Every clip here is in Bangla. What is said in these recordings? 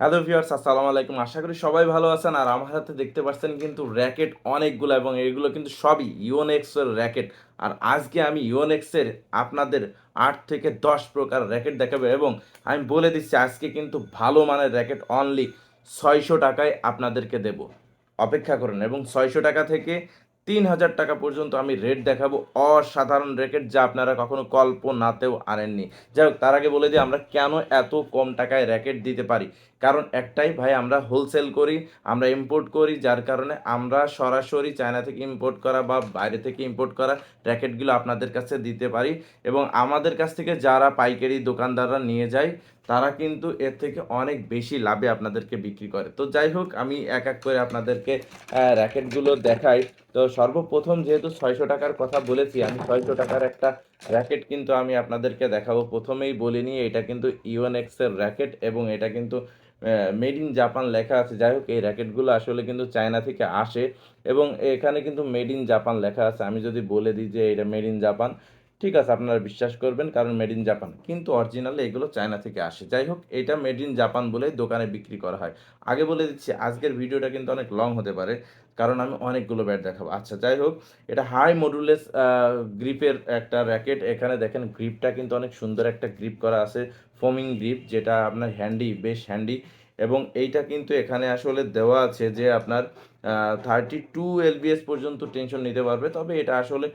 হ্যালো ভিউয়ার্স, আসসালামু আলাইকুম। আশা করি সবাই ভালো আছেন। আর আমার হাতে দেখতে পাচ্ছেন কিন্তু র্যাকেট অনেকগুলো এবং এগুলো কিন্তু সবই ইওনেক্সের র্যাকেট। আর আজকে আমি ইওনেক্সের আপনাদের আট থেকে দশ প্রকার র্যাকেট দেখাবো এবং আমি বলে দিচ্ছি, আজকে কিন্তু ভালো মানের র্যাকেট অনলি ছয়শো টাকায় আপনাদেরকে দেব। অপেক্ষা করুন, এবং ছয়শো টাকা থেকে তিন হাজার টাকা পর্যন্ত আমি রেট দেখাবো। অসাধারণ র্যাকেট যা আপনারা কখনো কল্পনাতেও আনেননি। যাই হোক, তার আগে বলে দিই, আমরা কেন এত কম টাকায় র্যাকেট দিতে পারি? কারণ একটাই ভাই, আমরা হোলসেল করি, আমরা ইম্পোর্ট করি, যার কারণে আমরা সরাসরি চায়না থেকে ইম্পোর্ট করা বা বাইরে থেকে ইম্পোর্ট করা র্যাকেটগুলো আপনাদের কাছে দিতে পারি। এবং আমাদের কাছ থেকে যারা পাইকারি দোকানদাররা নিয়ে যায়, তারা কিন্তু এর থেকে অনেক বেশি লাভে আপনাদেরকে বিক্রি করে। তো যাই হোক, আমি এক এক করে আপনাদেরকে র্যাকেটগুলো দেখাই। তো সর্বপ্রথম যেহেতু ছয়শো টাকার কথা বলেছি, আমি ছয়শো টাকার একটা র্যাকেট কিন্তু আমি আপনাদেরকে দেখাবো। প্রথমেই বলিনি এটা কিন্তু ইউএনএক্সের র্যাকেট এবং এটা কিন্তু মেড ইন জাপান লেখা আছে। যাই হোক, এই র্যাকেটগুলো আসলে কিন্তু চায়না থেকে আসে এবং এখানে কিন্তু মেড ইন জাপান লেখা আছে। আমি যদি বলে দিই যে এটা মেড ইন জাপান ঠিক আছে, আপনারা বিশ্বাস করবেন, কারণ মেড ইন জাপান কিন্তু অরিজিনালি এগুলো চায়না থেকে আসে। যাই হোক, এটা মেড ইন জাপান বলে দোকানে বিক্রি করা হয়। আগে বলে দিচ্ছি, আজকের ভিডিওটা কিন্তু অনেক লং হতে পারে, কারণ আমি অনেকগুলো ব্যাট দেখাবো। আচ্ছা যাই হোক, এটা হাই মডুলেস গ্রিপের একটা র্যাকেট এখানে দেখেন গ্রিপটা কিন্তু অনেক সুন্দর একটা গ্রিপ করা আছে ফোমিং গ্রিপ যেটা আপনার হ্যান্ডি বেশ হ্যান্ডি এবং এইটা কিন্তু এখানে আসলে দেওয়া আছে যে আপনার থার্টি টু এলবিএস পর্যন্ত টেনশন নিতে পারবে। তবে এটা আসলে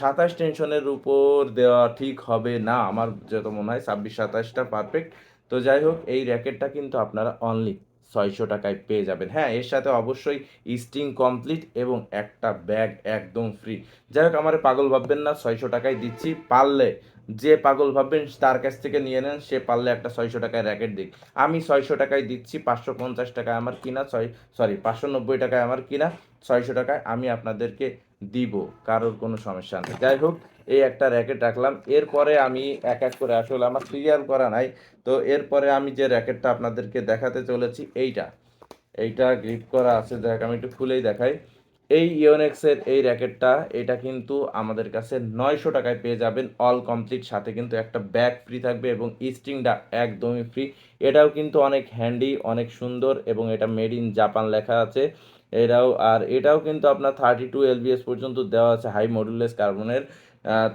সাতাশ টেনশনের উপর দেওয়া ঠিক হবে না। আমার যত মনে হয় ছাব্বিশ, সাতাশটা পারফেক্ট তো যাই হোক, এই র্যাকেটটা কিন্তু আপনারা অনলি ছয়শো টাকায় পেয়ে যাবেন। হ্যাঁ এর সাথে অবশ্যই স্টিং কমপ্লিট এবং একটা ব্যাগ একদম ফ্রি যাই হোক, আমার পাগল ভাববেন না, ছয়শো টাকায় দিচ্ছি, পারলে যে পাগল ভাববেন তার কাছ থেকে নিয়ে নেন, সে পারলে একটা ছয়শো টাকায় র্যাকেট দিক। আমি ছয়শো টাকায় দিচ্ছি, পাঁচশো পঞ্চাশ টাকায় আমার কিনা, ছয় সরি পাঁচশো নব্বই টাকায় আমার কিনা, ছয়শো টাকায় আমি আপনাদেরকে দিব, কারোর কোনো সমস্যা নেই। যাই হোক, এই একটা র্যাকেট রাখলাম। এরপরে আমি এক এক করে, আসলে আমার সিরিয়াল করা নাই, তো এরপরে আমি যে র্যাকেটটা আপনাদেরকে দেখাতে চলেছি, এইটা। এইটা গ্রিপ করা আছে দেখ আমি একটু খুলেই দেখাই। এই ইওনেক্সের এই র্যাকেটটা এটা কিন্তু আমাদের কাছে নয়শো টাকায় পেয়ে যাবেন অল কমপ্লিট সাথে কিন্তু একটা ব্যাগ ফ্রি থাকবে এবং স্ট্রিংটা একদমই ফ্রি এটাও কিন্তু অনেক হ্যান্ডি অনেক সুন্দর এবং এটা মেড ইন জাপান লেখা আছে। এটাও, আর এটাও কিন্তু আপনার থার্টি টু এলবিএস পর্যন্ত দেওয়া আছে হাই মডুলেস কার্বনের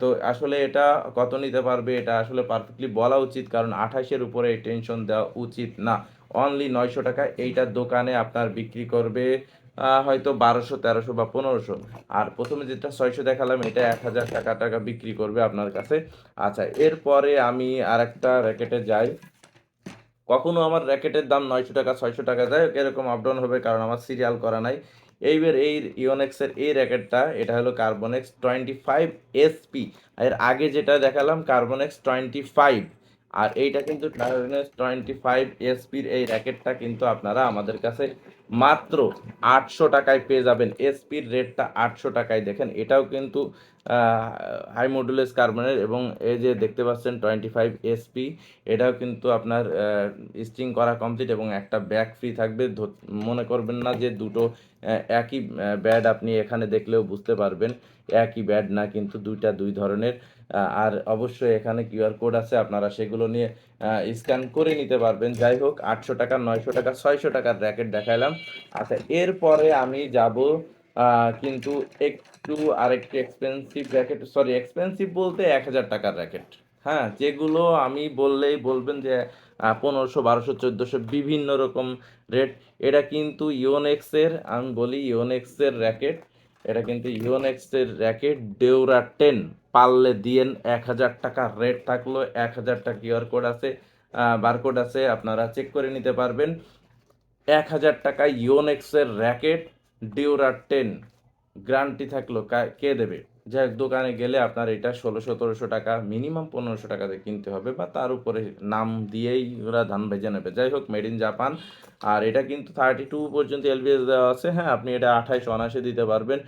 তো আসলে এটা কত নিতে পারবে, এটা আসলে পারফেক্টলি বলা উচিত, কারণ আঠাশের উপরে টেনশন দেওয়া উচিত না। অনলি নয়শো টাকা এইটার দোকানে আপনার বিক্রি করবে। হয়তো বারোশো, তেরোশো বা পনেরোশো। আর প্রথমে যেটা ছয়শো দেখালাম, এটা এক হাজার টাকা টাকা বিক্রি করবে আপনার কাছে। আচ্ছা এরপরে আমি আর একটা র্যাকেটে যাই। কখনো আমার র্যাকেটের দাম নয়শো টাকা, ছয়শো টাকা যায়, এরকম আপডাউন হবে কারণ আমার সিরিয়াল করা নাই। এইবার এই ইওনেক্সের এই র্যাকেটটা, এটা হলো কার্বনেক্স টোয়েন্টি ফাইভ এসপি এর আগে যেটা দেখালাম কার্বনেক্স টোয়েন্টি ফাইভ আর এইটা কিন্তু টোয়েন্টি ফাইভ এসপির এই র্যাকেটটা কিন্তু আপনারা আমাদের কাছে মাত্র আটশো টাকায় পেয়ে যাবেন। এসপির রেটটা আটশো টাকায়। দেখেন, এটাও কিন্তু হাই মডুলেস কার্বনের এবং এই যে দেখতে পাচ্ছেন টোয়েন্টি ফাইভ এসপি এটাও কিন্তু আপনার স্টিং করা কমপ্লিট এবং একটা ব্যাগ ফ্রি থাকবে। মনে করবেন না যে দুটো একই ব্যাড আপনি এখানে দেখলেও বুঝতে পারবেন। একই ব্যাড না, কিন্তু দুইটা দুই ধরনের। আর অবশ্যই এখানে কিউআর কোড আছে, আপনারা সেগুলো নিয়ে স্ক্যান করে নিতে পারবেন। যাই হোক, আটশো টাকা, নয়শো টাকা, ছয়শো টাকার র্যাকেট দেখাইলাম। আচ্ছা এরপরে আমি যাব কিন্তু একটু আরেকটু এক্সপেন্সিভ র্যাকেট সরি এক্সপেন্সিভ বলতে এক হাজার টাকার র্যাকেট। হ্যাঁ যেগুলো আমি বললেই বলবেন যে পনেরোশো, বারোশো, চোদ্দোশো বিভিন্ন রকম রেট। এটা কিন্তু ইওনেক্সের, আমি বলি ইওনেক্সের র্যাকেট। এটা কিন্তু ইওনেক্সের র্যাকেট, ডেউরা টেন। পারলে দিয়েন এক হাজার টাকা রেট থাকল এক হাজার টাকা কিউআর কোড আছে বারকোড আছে, আপনারা চেক করে নিতে পারবেন। এক হাজার টাকা ইওনেক্সের র্যাকেট ডিউরা টেন গ্যারান্টি থাকল, কে দেবে? যাই দোকানে গেলে আপনার এটা ষোলো, সতেরোশো টাকা মিনিমাম পনেরোশো টাকাতে কিনতে হবে বা তার উপরে নাম দিয়েই ওরা ধান ভেজে নেবে। যাই হোক মেড ইন জাপান আর এটা কিন্তু থার্টি টু পর্যন্ত এলবিএস দেওয়া আছে। হ্যাঁ আপনি এটা আঠাইশ অনাশে দিতে পারবেন।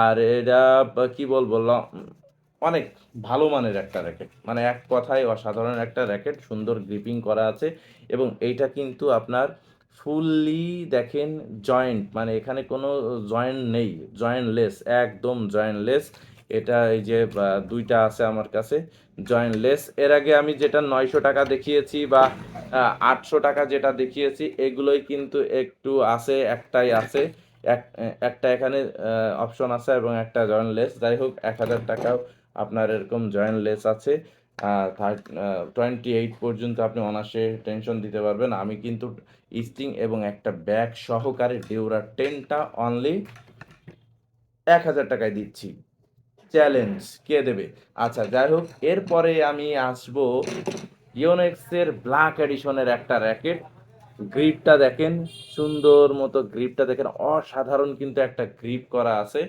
আর এটা, কি বলব অনেক ভালো মানের একটা র্যাকেট মানে এক কথায় অসাধারণ একটা র্যাকেট সুন্দর গ্রিপিং করা আছে এবং এইটা কিন্তু আপনার ফুললি দেখেন জয়েন্ট মানে এখানে কোনো জয়েন্ট নেই জয়েন্টলেস একদম জয়েন্টলেস এটা এই যে দুইটা আছে আমার কাছে জয়েন্ট লেস এর আগে আমি যেটা নয়শো টাকা দেখিয়েছি বা আটশো টাকা যেটা দেখিয়েছি, এগুলোই কিন্তু একটু আছে, একটাই আছে। এক, একটা এখানে অপশন আছে এবং একটা জয়েন্ট লেস যাই হোক, এক হাজার টাকাও আপনার এরকম জয়েন্ট লেস আছে। টোয়েন্টি এইট পর্যন্ত আপনি অনার্সে টেনশন দিতে পারবেন। আমি কিন্তু স্টিং এবং একটা ব্যাগ সহকারে ডিউরা টেনটা অনলি এক হাজার টাকায় দিচ্ছি। চ্যালেঞ্জ কে দেবে? আচ্ছা যাই হোক, এরপরে আমি আসব ইওনেক্সের ব্ল্যাক এডিশনের একটা র্যাকেট গ্রিপটা দেখেন, সুন্দর মতো গ্রিপটা দেখেন। অসাধারণ কিন্তু একটা গ্রিপ করা আছে।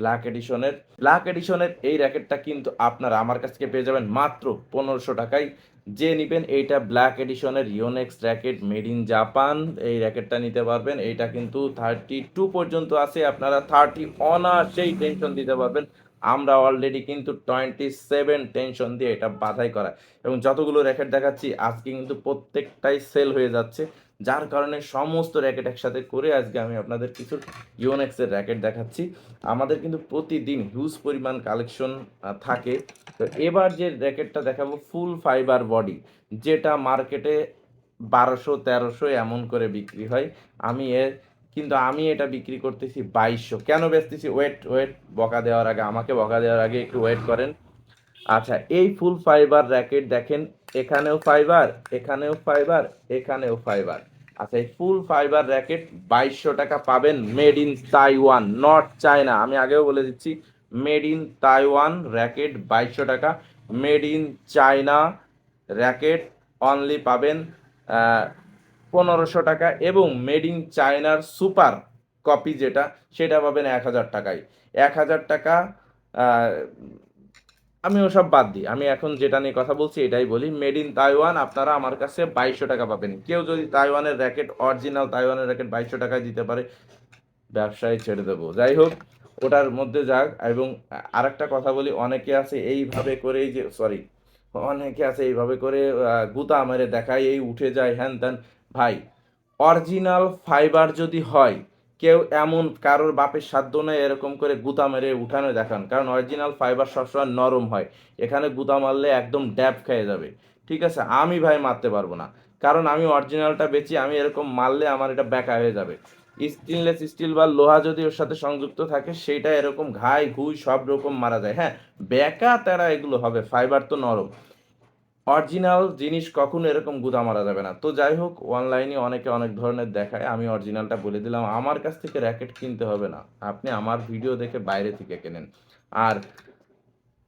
ব্ল্যাক এডিশনের ব্ল্যাক এডিশনের এই র্যাকেটটা কিন্তু আপনারা আমার কাছ থেকে পেয়ে যাবেন মাত্র পনেরোশো টাকায়। যে নেবেন এইটা black এডিশনের Yonex racket made in Japan এই র্যাকেটটা নিতে পারবেন। এইটা কিন্তু থার্টি টু পর্যন্ত আছে। আপনারা থার্টি অনার্সেই টেনশন দিতে পারবেন। আমরা অলরেডি কিন্তু টোয়েন্টি সেভেন টেনশন দিয়ে এটা বাধাই করা। এবং যতগুলো র্যাকেট দেখাচ্ছি, আজকে কিন্তু প্রত্যেকটাই সেল হয়ে যাচ্ছে। যার কারণে সমস্ত র্যাকেট একসাথে করে আজকে আমি আপনাদের কিছু ইউনেক্সের র্যাকেট দেখাচ্ছি। আমাদের কিন্তু প্রতিদিন হিউজ পরিমাণ কালেকশন থাকে। তো এবার যে র্যাকেটটা দেখাবো ফুল ফাইবার বডি যেটা মার্কেটে বারোশো, তেরোশো এমন করে বিক্রি হয়। আমি এর, কিন্তু আমি এটা বিক্রি করতেছি বাইশশো। কেন বেচতেছি? ওয়েট ওয়েট বকা দেওয়ার আগে, আমাকে বকা দেওয়ার আগে একটু ওয়েট করেন। আচ্ছা এই ফুল ফাইবার র্যাকেট দেখেন, এখানেও ফাইবার এখানেও ফাইবার এখানেও ফাইবার আচ্ছা এই ফুল ফাইবার র্যাকেট বাইশশো টাকা পাবেন made in Taiwan not China আমি আগেও বলে দিচ্ছি মেড ইন তাইওয়ান র্যাকেট বাইশশো টাকা made in China racket only পাবেন পনেরোশো টাকা এবং মেড ইন চায়নার সুপার কপি যেটা, সেটা পাবেন এক হাজার টাকায়। এক হাজার টাকা আমি ওসব বাদ দিই। আমি এখন যেটা নিয়ে কথা বলছি এটাই বলি মেড ইন তাইওয়ান আপনারা আমার কাছে বাইশশো টাকা পাবেন। কেউ যদি তাইওয়ানের র্যাকেট অরিজিনাল তাইওয়ানের র্যাকেট বাইশশো টাকায় দিতে পারে, ব্যবসায় ছেড়ে দেবো। যাই হোক, ওটার মধ্যে যাক। এবং আরেকটা কথা বলি, অনেকে আছে এইভাবে করেই যে সরি অনেকে আছে এইভাবে করে গুতা মেরে দেখায়, এই উঠে যায়, হ্যান ত্যান। ভাই অরিজিনাল ফাইবার যদি হয় কেউ এমন কারোর বাপের সাধ্য নয় এরকম করে গুতা মেরে উঠানো দেখান, কারণ অরিজিনাল ফাইবার সবসময় নরম হয়। এখানে গুতা মারলে একদম ড্যাব খেয়ে যাবে। ঠিক আছে? আমি ভাই মারতে পারব না। কারণ আমি অরিজিনালটা বেচি, আমি এরকম মারলে আমার এটা ব্যাকা হয়ে যাবে। স্টেনলেস স্টিল বা লোহা যদি ওর সাথে সংযুক্ত থাকে সেটা এরকম ঘাই, ঘুই সব রকম মারা যায়। হ্যাঁ ব্যাকা তেরা এগুলো হবে ফাইবার তো নরম। অরিজিনাল জিনিস কখনো এরকম গুদা মারা যাবে না। তো যাই হোক অনলাইনে অনেকে অনেক ধরনের দেখায়, আমি অরিজিনালটা বলে দিলাম। আমার কাছ থেকে র্যাকেট কিনতে হবে না। আপনি আমার ভিডিও দেখে বাইরে থেকে কেনেন। আর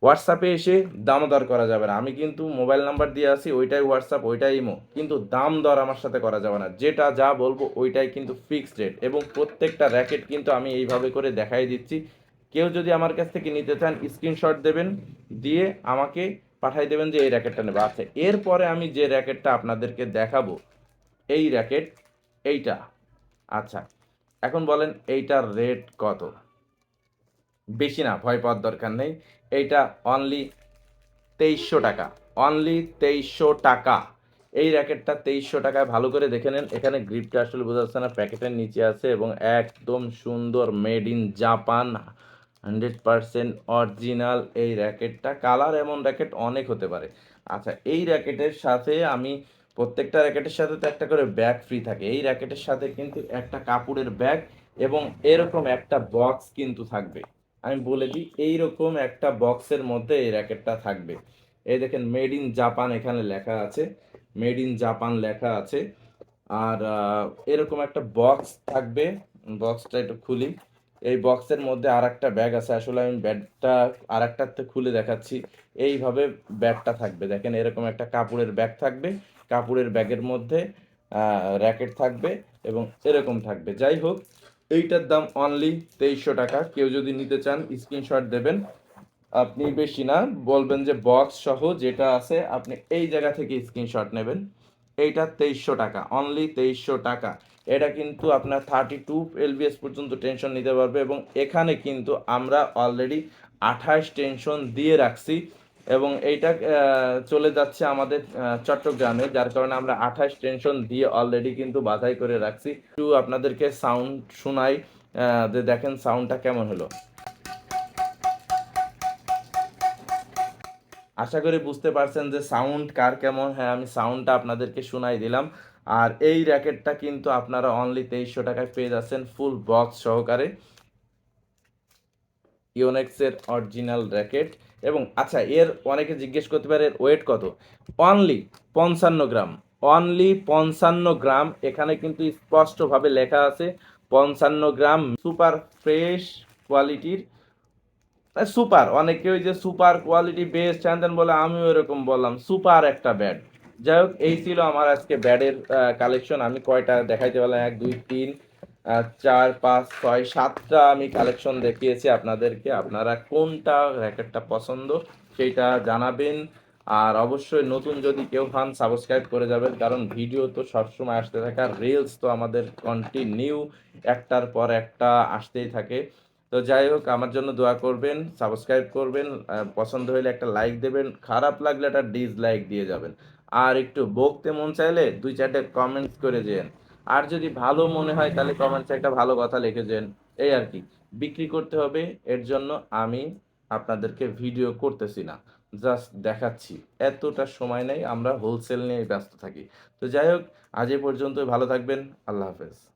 হোয়াটসঅ্যাপে এসে দাম দর করা যাবে না। আমি কিন্তু মোবাইল নাম্বার দিয়ে আসি ওইটাই হোয়াটসঅ্যাপ ওইটাই ইমো কিন্তু দাম দর আমার সাথে করা যাবে না। যেটা যা বলব, ওইটাই কিন্তু ফিক্সড রেট এবং প্রত্যেকটা র্যাকেট কিন্তু আমি এইভাবে করে দেখাই দিচ্ছি। কেউ যদি আমার কাছ থেকে নিতে চান স্ক্রিনশট দেবেন, দিয়ে আমাকে পাঠাই দেবেন যে এই র্যাকেটটা নেবে। আচ্ছা এরপরে আমি যে র্যাকেটটা আপনাদেরকে দেখাবো, এই র্যাকেট এইটা। আচ্ছা এখন বলেন এইটার রেট কত? বেশি না, ভয় পাওয়ার দরকার নেই। এইটা অনলি তেইশশো টাকা অনলি তেইশশো টাকা। এই র্যাকেটটা তেইশশো টাকায় ভালো করে দেখে নেন। এখানে গ্রিপটা আসলে বোঝা যাচ্ছে না, প্যাকেটের নিচে আছে এবং একদম সুন্দর made in Japan hundred percent original এই র্যাকেটটা। কালার এমন র্যাকেট অনেক হতে পারে। আচ্ছা এই র্যাকেটের সাথে আমি প্রত্যেকটা র্যাকেটের সাথে তো একটা করে ব্যাগ ফ্রি থাকে। এই র্যাকেটের সাথে কিন্তু একটা কাপড়ের ব্যাগ এবং এরকম একটা বক্স কিন্তু থাকবে। আমি বলে দিই, এইরকম একটা বক্সের মধ্যে এই র্যাকেটটা থাকবে। এই দেখেন মেড ইন জাপান এখানে লেখা আছে। মেড ইন জাপান লেখা আছে। আর এরকম একটা বক্স থাকবে। বক্সটা একটু খুলি। এই বক্সের মধ্যে আর একটা ব্যাগ আছে। আসলে আমি ব্যাগটা আর একটাতে খুলে দেখাচ্ছি। এইভাবে ব্যাগটা থাকবে। দেখেন এরকম একটা কাপড়ের ব্যাগ থাকবে। কাপড়ের ব্যাগের মধ্যে র্যাকেট থাকবে এবং এরকম থাকবে। যাই হোক, এইটার দাম অনলি তেইশশো টাকা। কেউ যদি নিতে চান স্ক্রিনশট দেবেন। আপনি বেশি না, বলবেন যে বক্স সহ যেটা আছে, আপনি এই জায়গা থেকে স্ক্রিনশট নেবেন। এইটা তেইশশো টাকা। অনলি তেইশশো টাকা। এটা কিন্তু আপনার থার্টি টু এলবিএস পর্যন্ত টেনশন নিতে পারবে এবং এখানে কিন্তু আমরা অলরেডি আঠাশ টেনশন দিয়ে রাখছি এবং এইটা চলে যাচ্ছে আমাদের চট্টগ্রামে, যার কারণে আমরা আঠাশ টেনশন দিয়ে অলরেডি কিন্তু বাধাই করে রাখছি। একটু আপনাদেরকে সাউন্ড শোনাই যে দেখেন সাউন্ডটা কেমন হলো। আশা করি বুঝতে পারছেন যে সাউন্ড কার কেমন। হ্যাঁ আমি সাউন্ডটা আপনাদেরকে শোনাই দিলাম। আর এই র্যাকেটটা কিন্তু আপনারা অনলি তেইশশো টাকায় পেয়ে যাচ্ছেন ফুল বক্স সহকারে। ইওনেক্সের অরিজিনাল র্যাকেট। এবং আচ্ছা এর অনেকে জিজ্ঞেস করতে পারে এর ওয়েট কত? অনলি পঞ্চান্ন গ্রাম। অনলি পঞ্চান্ন গ্রাম, এখানে কিন্তু স্পষ্টভাবে লেখা আছে পঞ্চান্ন গ্রাম সুপার ফ্রেশ কোয়ালিটির সুপার অনেকে ওই যে সুপার কোয়ালিটি বেস্ট হ্যান বলে আমিও এরকম বললাম সুপার একটা ব্যাড যাই হোক, এই ছিল আমার আজকে ব্যাডের কালেকশন আমি কয়টা দেখাইতে পারলাম? এক, দুই, তিন চার, পাঁচ, ছয়, সাতটা আমি কালেকশন দেখিয়েছি আপনাদেরকে। আপনারা কোনটা র্যাকেটটা পছন্দ সেইটা জানাবেন। আর অবশ্যই নতুন যদি কেউ হন সাবস্ক্রাইব করে যাবেন। কারণ ভিডিও তো সবসময় আসতে থাকে আর রিলস তো আমাদের কন্টিনিউ একটার পর একটা আসতেই থাকে। তো যাই হোক, আমার জন্য দোয়া করবেন সাবস্ক্রাইব করবেন। পছন্দ হলে একটা লাইক দেবেন, খারাপ লাগলে একটা ডিসলাইক দিয়ে যাবেন। আর একটু বকতে মন চাইলে দুই চারটে কমেন্টস করে যেন। আর যদি ভালো মনে হয়, তাহলে কমেন্টসে একটা ভালো কথা লিখে যেন। এই আর কি। বিক্রি করতে হবে, এর জন্য আমি আপনাদেরকে ভিডিও করতেছি না। জাস্ট দেখাচ্ছি। এতটা সময় নেই, আমরা হোলসেল নিয়ে ব্যস্ত থাকি। তো যাই হোক, আজ এ পর্যন্ত ভালো থাকবেন। আল্লাহ হাফেজ।